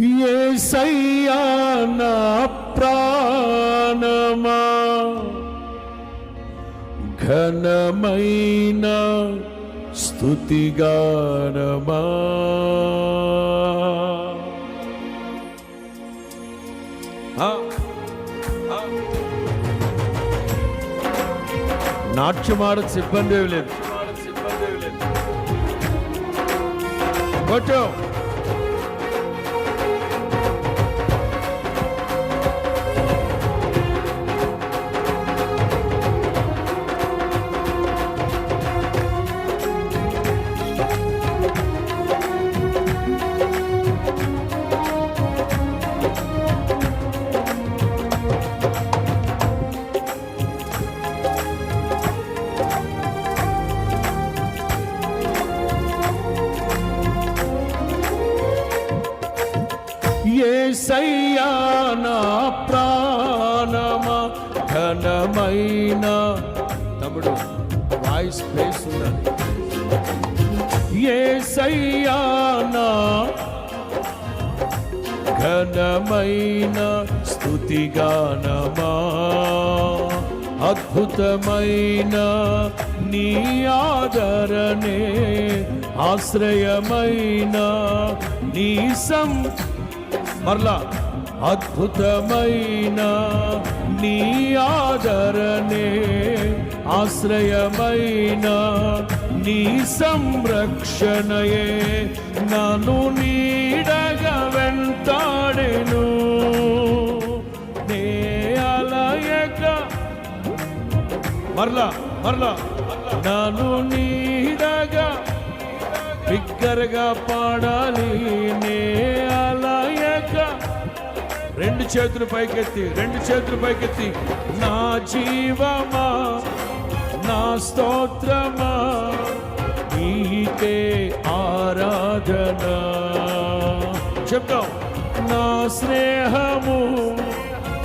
ఏసయ్యా నా ప్రాణమా. ఘనమైన స్తుతిగానమా ఆ, ఆ. నాట్యమాడ సిబ్బంది ఏమీ లేదు. కొట్టు. ఏసయ్యా నా ప్రాణమా ఘనమైన తమ్ముడు వాయిస్ ప్లేస్ ఉండాలి. ఏసయ్యా నా ఘనమైన స్తుతిగానమా అద్భుతమైన నీ ఆదరణే ఆశ్రయమైన నీ సం మరలా అద్భుతమైన నీ ఆదరణే ఆశ్రయమైన నీ సంరక్షణయే. నన్ను నీడగా వెంటాడెను నే అలయక. మరలా మరలా నన్ను నీడగా బిగ్గరగా పాడాలి నే రెండు చేతులు పైకెత్తి రెండు చేతులు పైకెత్తి. నా జీవమా నా స్తోత్రమా నీకే ఆరాధన. చెప్తాం నా స్నేహము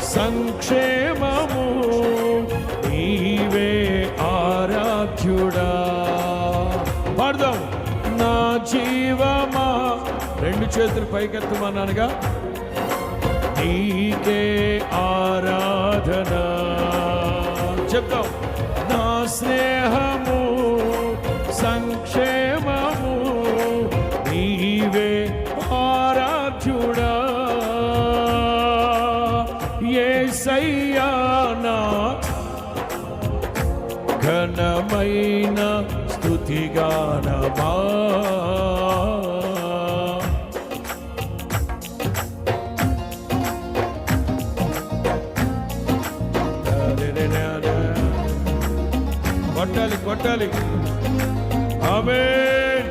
సంక్షేమము నీవే ఆరాధ్యుడా. పాడదాం నా జీవమా రెండు చేతులు పైకెత్తమన్నానుగా. నీకే ఆరాధన. చెప్తాం నా స్నేహము సంక్షేమము నీవే ఆరాధ్యుడా. ఏ సయ్యానా ఘనమైనా आमीन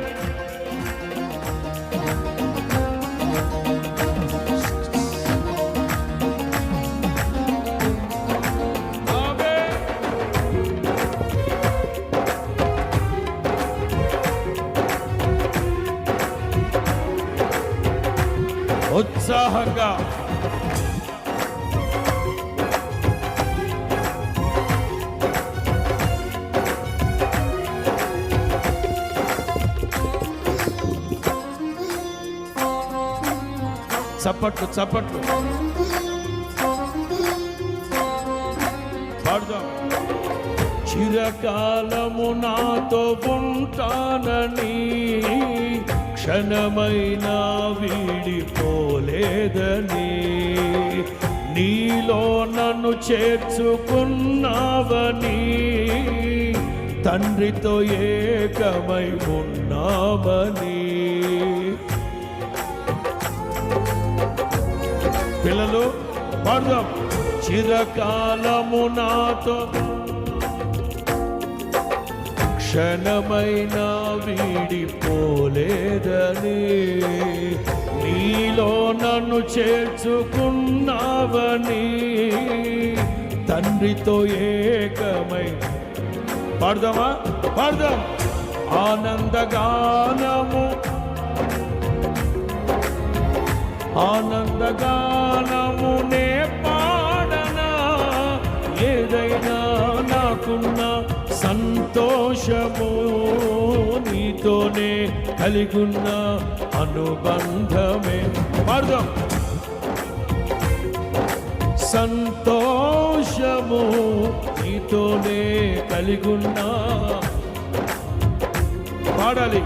उत्साह का చప్పట్లు చప్పట్లు. పాడుదాం. చిరకాలము నాతో ఉంటానని క్షణమైన వీడిపోలేదని నీలో నన్ను చేర్చుకున్నావని తండ్రితో ఏకమై ఉన్నామని పిల్లలు పాడుదాం. చిరకాలము నాతో క్షణమైన వీడిపోలేదని నీలో నన్ను చేర్చుకున్నావని తండ్రితో ఏకమై పాడదామా? పాడదాం. ఆనందగానము ఆనందగానమునే పాడనా? ఏదైనా నాకున్న సంతోషము నీతోనే కలిగున్న అనుబంధమే. పాడదాం. సంతోషము నీతోనే కలిగున్నా. పాడాలి.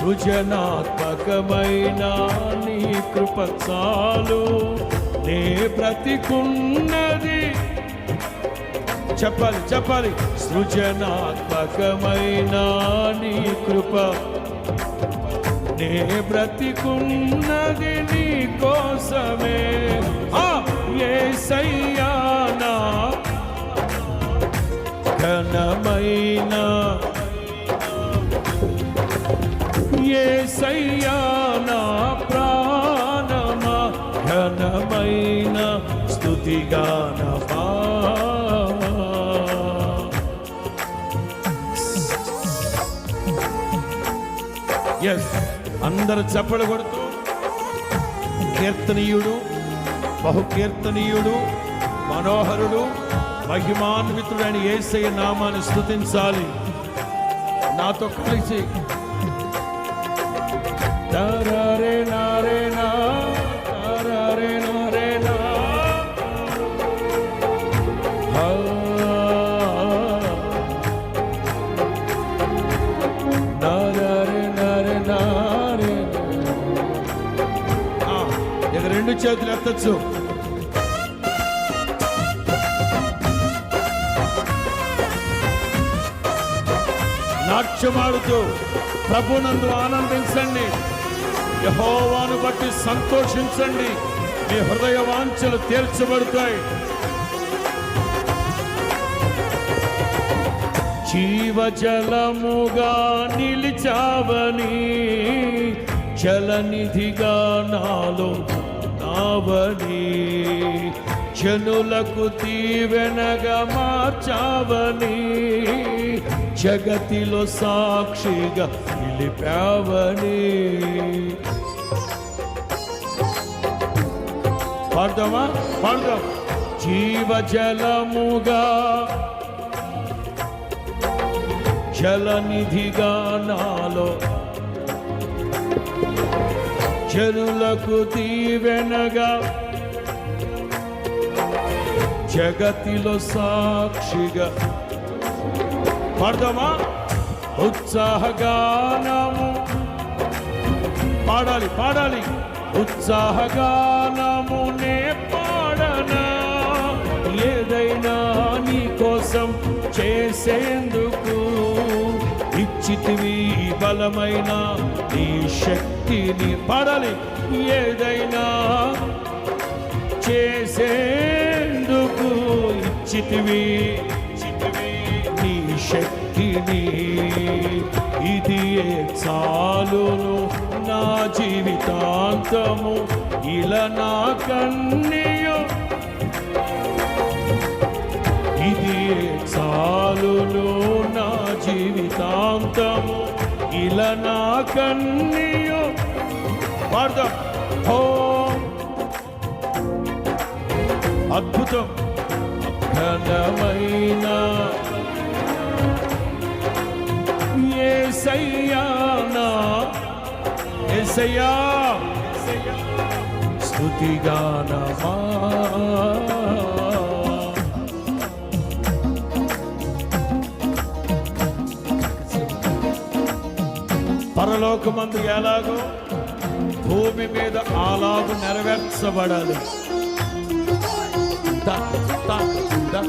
సృజనాత్మకమైన నీ కృప చాలు నే బ్రతికున్నది. చెప్పాలి చెప్పాలి. సృజనాత్మకమైన నీ కృప నే బ్రతికున్నది నీ కోసమే. ఏ సయ్యానా ఘనమైన యేసయ్యానా ప్రాణమా? ఘనమైన స్థుతిగాన ఎస్ అందరు చప్పలు కొడుతూ కీర్తనీయుడు బహు కీర్తనీయుడు మనోహరుడు మహిమాన్వితుడైన ఏసయ్య నామాన్ని స్థుతించాలి నాతో కలిసి Ah. Ah, రెండు చేతులు ఎత్తచ్చు. నాట్యమాడుతూ ప్రభునందు ఆనందించండి. యహోవాను బట్టి సంతోషించండి. మీ హృదయ వాంఛలు తీర్చబడతాయి. జీవజలముగా నిలిచావని జలనిధిగా నాలో నావని జనులకు దీవెనగా మార్చావని జగతిలో సాక్షిగా నిలిపావని పాడదామా? పాడదాం. జీవజలముగా జలనిధిగా నాలో జనులకు దీవెనగా జగతిలో సాక్షిగా. పాడదామా? ఉత్సాహగానము. పాడాలి పాడాలి. ఉత్సాహగానము. ఏదైనా నీ కోసం చేసేందుకు ఇచ్చితివి బలమైన నీ శక్తిని పడలి. ఏదైనా చేసేందుకు ఇచ్చితివి ఇచ్చితివి నీ శక్తిని. ఇది చాలును నా జీవితాంతము ఇలా నా కన్నీయో ఇది చాలును నా జీవితాంతము. ఇలా నా కన్నీయు. పాడదాం ఓ అద్భుతం. ఘనమైన ఏ ఏసయ్యానా ఏసయ్యా. స్తుతిగానమా. పరలోకమందు ఎలాగో భూమి మీద ఆలాగు నెరవేర్చబడాలి. దా, దా, దా,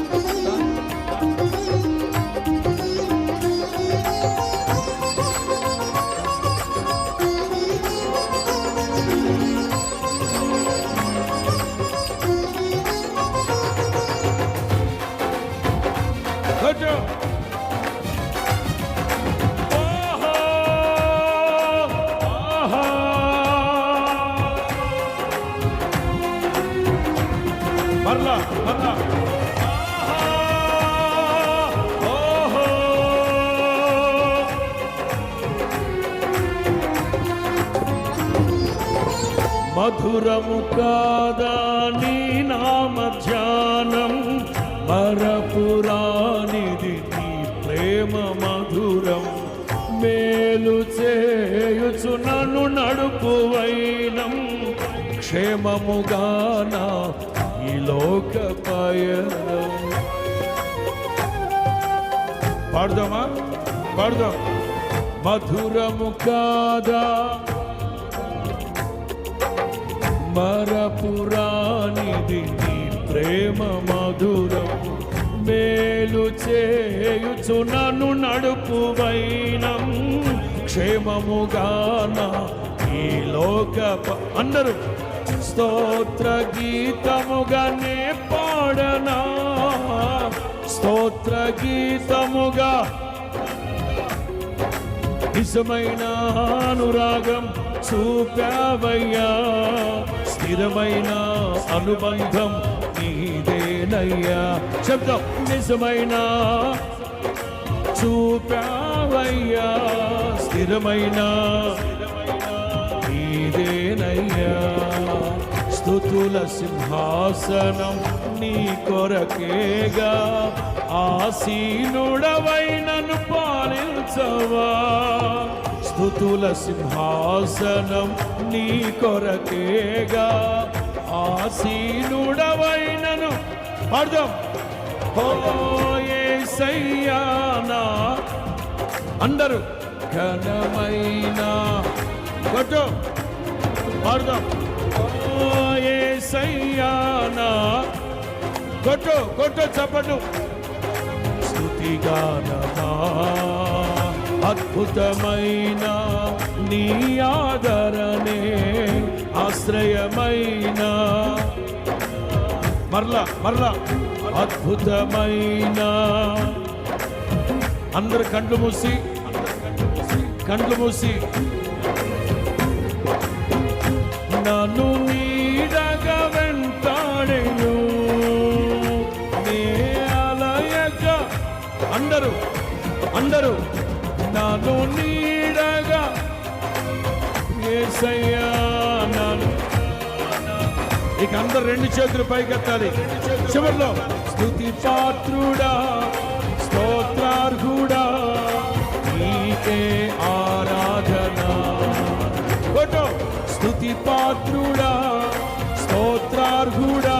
మరలా మరలా మధురము కాదా నీ నామ ధ్యానం? మరపురానిది నీ ప్రేమ మధురం. మేలు చేయుచు నన్ను నడుపువైనం క్షేమముగా నా లోక పయనం. పాడదామా? పాడదాం. మధురము కాదా మరపురానిది నీ ప్రేమ మధురం. మేలు చేయుచు నన్ను నడుపువైనం క్షేమముగాన ఈ లోక అందరూ స్తోత్ర గీతముగా నే పాడనా? స్తోత్ర గీతముగా. నిజమైన అనురాగం చూపావయ్యా. స్థిరమైన అనుబంధం నీదేనయ్యా. శబ్దం నిజమైన చూపావయ్యా. స్థిరమైన నీదేనయ్యా. స్థుతుల సింహాసనం నీ కొరకేగా. ఆసీనుడవైనను పాలించవా. స్థుతుల సింహాసనం నీ కొరకేగా. ఆసీనుడవైనను అర్థం పాడదాం ఓ అందరు అందరూ ఘనమైన కొట్టు అర్థం యేసయ్యానా కొట్టు కొట్టు చప్పటు స్థుతిగానమా అద్భుతమైన నీ ఆదరణే ఆశ్రయమైన. మరలా మరలా. అద్భుతమైన. అందరు కండ్లు మూసి కండ్లు మూసి. నన్ను నీ అందరూ నాలో నీడగా ఏసయ్యా నన్ను ఇక అందరు రెండు చేతులు పైకెత్తాలి. చివరిలో స్థుతి పాత్రుడా స్తోత్రార్హుడా నీకే ఆరాధన. ఫోటో స్థుతి పాత్రుడా స్తోత్రార్హుడా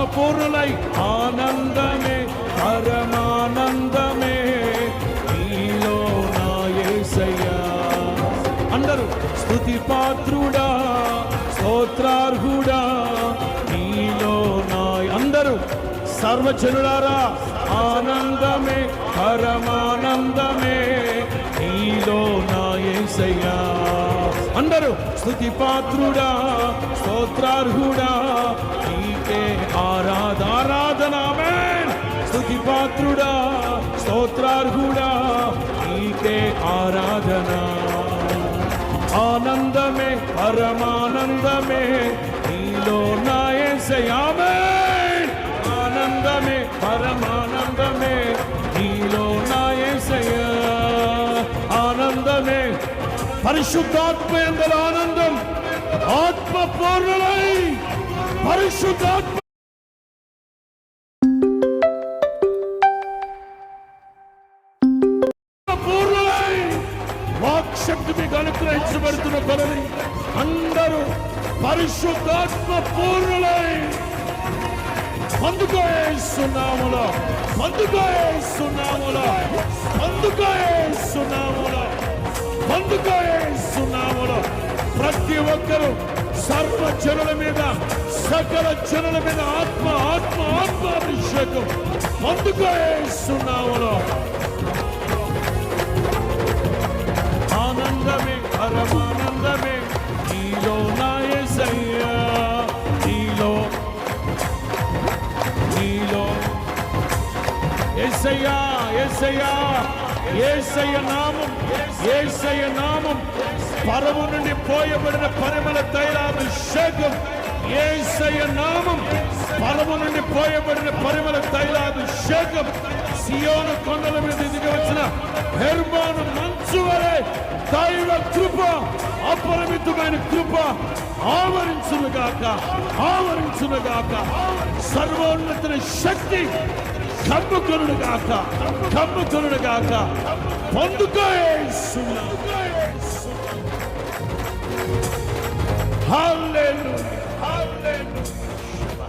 ఆత్మపూర్ణులై ఆనందమే పరమానందమే. నీలో నా యేసయ్యా అందరూ స్థుతి పాత్రుడా స్తోత్రార్హుడా. నీలో నా అందరూ సర్వజనులారా ఆనందమే పరమానందమే. నీలో నా యేసయ్యా అందరూ స్థుతి పాత్రుడా స్తోత్రార్హుడా. నీకే ఆరాధ ఆరాధన ఆమేన్. స్థుతి పాత్రుడా స్తోత్రార్హుడా నీకే ఆరాధన ఆనందమే పరమానందమే నీలో నాయసయామే ఆనందమే పరమానందమే నీలో నాయసయ ఆనందమే పరిశుద్ధాత్మ ఎందల ఆనందం ఆత్మ పూర్ణులై పరిశుద్ధాత్మ అందరూ పరిశుద్ధాత్మ పూర్ణులై. అందుకోయేస్తున్నాములో అందుకోయేస్తున్నాములో అందుకోయేస్తున్నాములో అందుకోయేస్తున్నాములో ప్రతి ఒక్కరూ సర్వ జనుల మీద సకల జనుల మీద ఆత్మ ఆత్మ ఆత్మ అభిషేకం. అందుకేస్తున్నాములో ఏసయ్యా ఏసయ్య నామం ఏసయ్య నామం. పరము నుండి పోయబడిన పరిమళ తైలాభిషేకం. ఏసయ్య నామం. పరము నుండి పోయబడిన పరిమళ తైలాభిషేకం. సియోను కొండల మీద దిగి వచ్చిన హెర్మాను మంచు వలె దైవ కృప అపరిమితమైన కృప ఆవరించునుగాక ఆవరించునుగాక. సర్వోన్నతుని శక్తి కమ్ముకొనుడు గాక కమ్ముకొనుడు గాక పొందుకో యేసునామములో. హల్లెలూయా హల్లెలూయా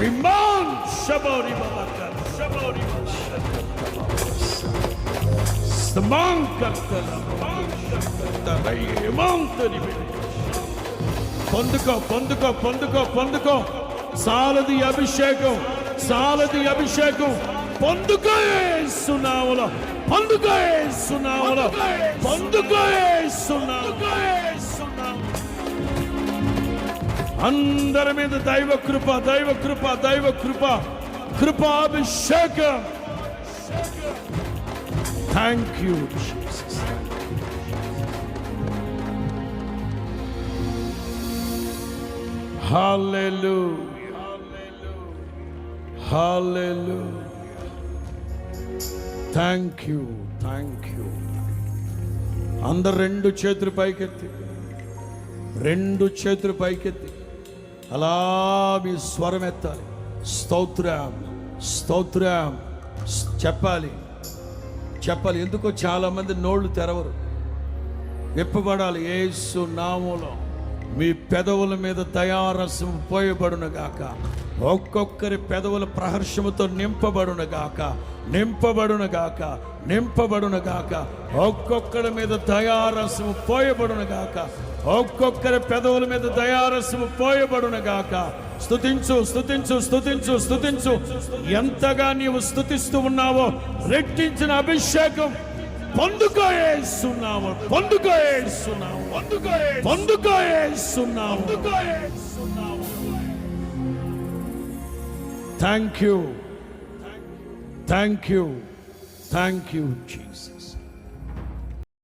రిమాండ్ షబోరి బాబా షబోరి పొందుకో పొందుకో పొందుకో పొందుకో సాలది అభిషేకం సారథి అభిషేకం. పొందుకేస్తున్నావుల పొందుకేస్తున్నావుల పొందుకో అందరి మీద దైవ కృప దైవ కృప దైవ కృప. కృపాభిషేకం. Thank you Hallelujah. Hallelujah. Thank you thank you అందరు రెండు చేతులు పైకెత్తి. రెండు చేతులు పైకెత్తి. అలా మీ స్వరం ఎత్తాలి. స్తోత్రం స్తోత్రం. చెప్పాలి. చెప్పాలి. ఎందుకో చాలామంది నోళ్ళు తెరవరు. విప్పబడాలి. ఏసు నామూలం మీ పెదవుల మీద దయారసం పోయబడును గాక. ఒక్కొక్కరి పెదవుల ప్రహర్షముతో నింపబడునగాక గాక నింపబడునగాక. గాక ఒక్కొక్కరి మీద దయారసము పోయబడునగాక ఒక్కొక్కరి పెదవుల మీద దయారసము పోయబడునగాక. గాక స్తుతించు స్థుతించు స్తుతించు. ఎంతగా నీవు స్తుతిస్తూ ఉన్నావో రెట్టించిన అభిషేకం. పొందుకోయేస్తున్నాము పొందుకోయేస్తున్నాము పొందుకోయేస్తున్నాము thank you thank you thank you Jesus